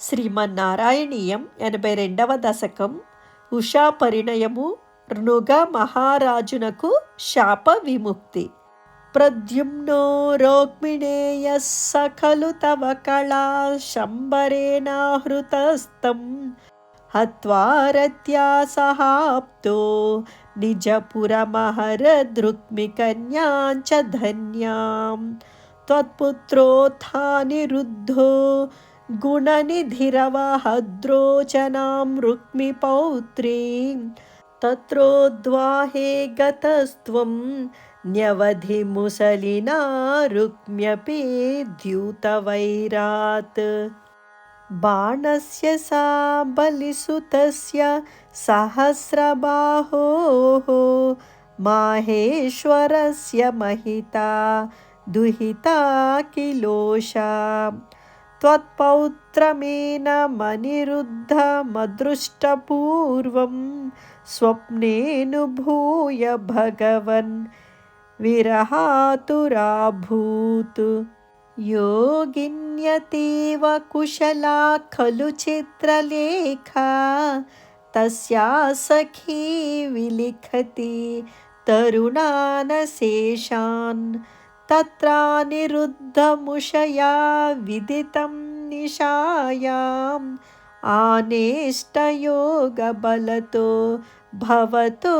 శ్రీమన్నారాయణీయం ఎనభై రెండవ దశకం. ఉషా పరిణయము నృగ మహారాజునకు శాప విముక్తి. ప్రద్యుమ్నో రోగ్మిణేయ సఖలు తవ కళా శంబరేణాహృతస్తం హత్వారత్యా సహాప్తో నిజపురమహరదృక్మికన్యాంచ ధన్యాం. త్వత్పుత్రోత్థానిరుద్ధో गुणनिधिरवहद्रोचनां रुक्मिपौत्रीं तत्रोद्वाहे गतस्त्वं न्यवधिमुसलिना रुक्म्यपि द्यूतवैरात्। बाणस्य सा बलिसुतस्य सहस्रबाहोः माहेश्वरस्य महिता दुहिता किलोषा। त्वत्पौत्रमेन मनिरुद्धमदृष्टपूर्वं स्वप्नेनुभूय भगवन् विरहातुराभूत्। योगिन्यतीव कुशला खलु चित्रलेखा तस्या सखी विलिखति तरुणानशेषान्। तत्रानिरुद्धमुषया विदितं निशायाम् आनेष्टयोगबलतो भवतो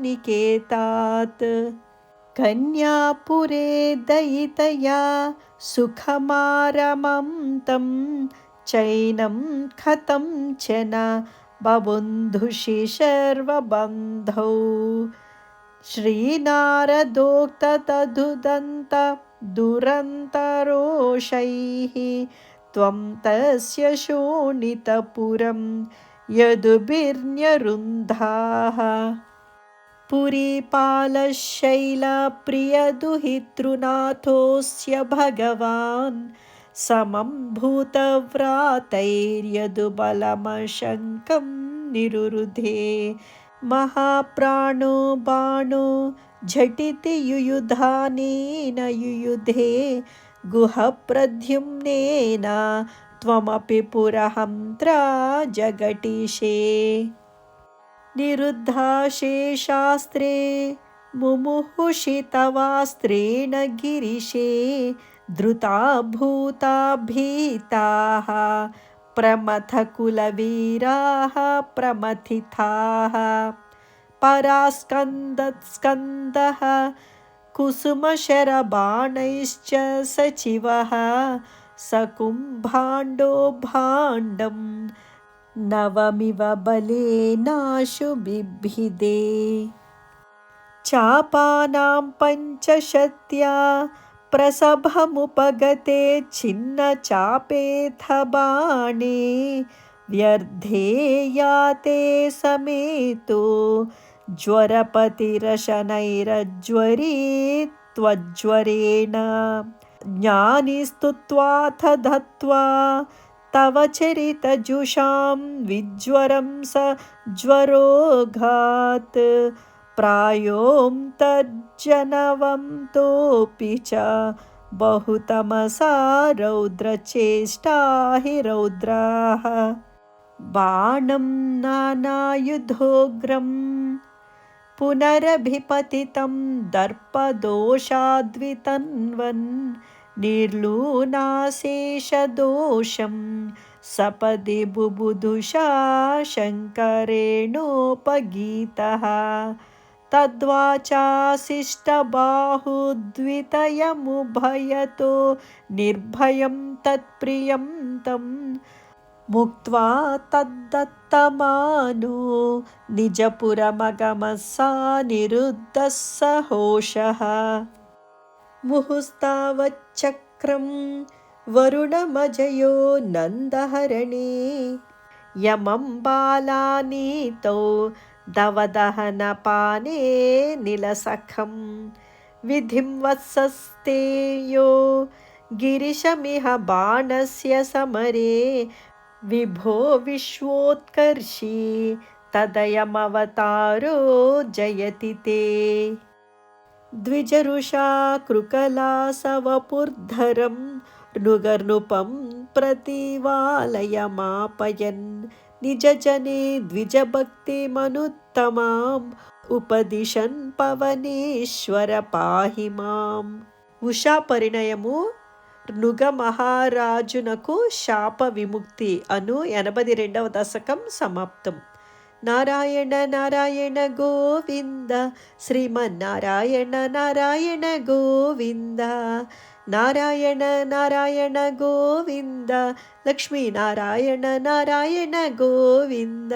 निकेतात्। कन्यापुरे दयितया सुखमारमं तं चैनं खतं च न बबुन्धुषि सर्वबन्धौ श्रीनारदोक्ततधुदन्त दुरन्तरोषैः त्वं तस्य शोणितपुरं यदुभिर्न्यरुन्धाः। पुरीपालशैलप्रियदुहितृनाथोऽस्य भगवान् समं भूतव्रातैर्यदुबलमशङ्कं निरुरुधे महाप्राणो बाणो झटिति युयुधानेन युयुधे गुहप्रद्युम्नेन त्वमपि पुरहन्त्रा जगटीशे निरुद्धाशेषास्त्रे मुमुहुषि तवास्त्रेण गिरिशे धृता भूता भीताः प्रमथकुलवीराः प्रमथिताः। परास्कन्दत्स्कन्दः कुसुमशरबाणैश्च सचिवः सकुम्भाण्डो भाण्डं नवमिव बलेनाशु बिभिदे चापानां पञ्चशत्या प्रसभमुपगते छिन्नचापेऽथ बाणे व्यर्धे याते समेतो ज्वरपतिरशनैरज्वरी त्वज्वरेण। ज्ञानिस्तुत्वाथ दत्त्वा तव चरितजुषां विज्वरं स ज्वरोघात्। प्रायों तज्जनवं तोऽपि च बहुतमसा रौद्रचेष्टा हि रौद्राः। बाणं नानायुधोग्रं पुनरभिपतितं दर्पदोषाद्वितन्वन् निर्लूनाशेषदोषं सपदि बुबुधुषा शङ्करेणोपगीतः तद्वाचाशिष्टबाहुद्वितयमुभयतो निर्भयं तत्प्रियं तं मुक्त्वा तद्दत्तमानो निजपुरमगमः सहोषः। मुहुस्तावच्चक्रं वरुणमजयो नन्दहरणे यमं बालानीतौ दवदहनपाने निलसखं। विधिं वत्सस्तेयो गिरिशमिह बाणस्य समरे। विभो विश्वोत्कर्षी तदयमवतारो जयति ते। द्विजरुषा कृकलासवपुर्धरं नुगर्नुपं प्रतिवालयमापयन् నిజజనే ద్విజభక్తిమనుత్తమాం ఉపదిశన్ పవనేశ్వర పాహిమాం ఉషా పరిణయము నృగ మహారాజునకు శాప విముక్తి అను ఎనభై రెండవ దశకం సమాప్తం నారాయణ నారాయణ గోవింద శ్రీమన్నారాయణ నారాయణ గోవింద नारायण नारायण गोविन्द लक्ष्मीनारायण नारायण गोविन्द।